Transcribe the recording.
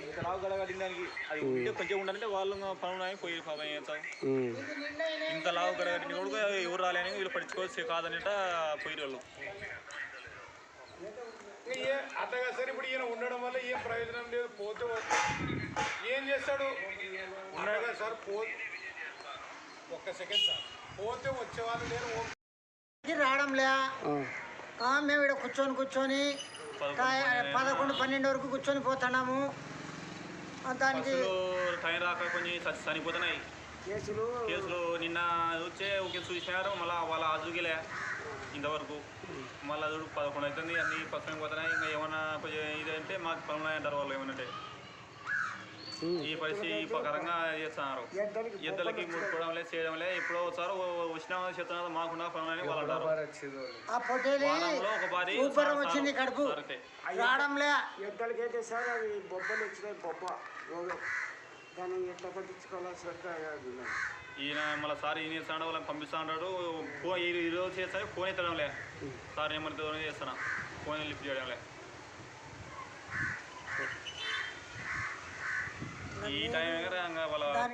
ఇంత దానికి అది ఉంటే కొంచెం ఉండాలంటే వాళ్ళు పనులు అని పోయి పాపం ఏం చేస్తాం? ఉమ్. ఇంత లావు గడగట్టిన కూడా ఎవరు రాలేని వీళ్ళు పట్టించుకోవచ్చు కాదనిట పోయి వాళ్ళు ఏ అట్టగా సరే ఇప్పుడు ఈయన ఉండడం వల్ల ఏం ప్రయోజనం లేదు పోతే వస్తే ఏం చేస్తాడు? ఉండగా సార్ పో ఒక్క సెకండ్ సార్. పోతే వచ్చేవాళ్ళు రావడంలే. మేము ఇక్కడ కూర్చొని కూర్చొని పదకొండు పన్నెండు వరకు కూర్చొని పోతున్నాము. దానికి టైం రాక చచ్చి చనిపోతున్నాయి కేసులు కేసులు నిన్న వచ్చే ఒక చూసినారు మళ్ళీ వాళ్ళ ఆజుగిలే ఇంతవరకు మళ్ళీ చూడు పదకొండు అవుతుంది అన్ని పక్కన పోతున్నాయి ఇంకా ఏమన్నా కొంచెం ఇదంటే మాకు పనులు అంటారు వాళ్ళు ఏమనంటే. ఈ పరిస్థితి ఈ ప్రకారంగా చేస్తున్నారు. ఎద్దలకి ముట్టుకోవడం లేదు చేయడం లేదు. ఎప్పుడో ఒకసారి వచ్చినా చెప్తున్నారు మాకున్న పనులని వాళ్ళు వచ్చింది కడుపు. సార్ అవి బొబ్బలు వచ్చినాయి బొబ్బ. రోగం దాన్ని ఎట్లా పట్టించుకోవాలో సరిగ్గా కాదు నాకు. ఈయన మళ్ళీ సార్ ఈయన చేస్తాడు వాళ్ళని పంపిస్తా ఉంటాడు ఫోన్ ఈ ఈ రోజు చేస్తాడు ఫోన్ ఎత్తడం లే. సార్ ఏమన్నా చేస్తాను? ఫోన్ లిఫ్ట్ చేయడం లే. ఈ టైం ఎగరంగా వాళ్ళ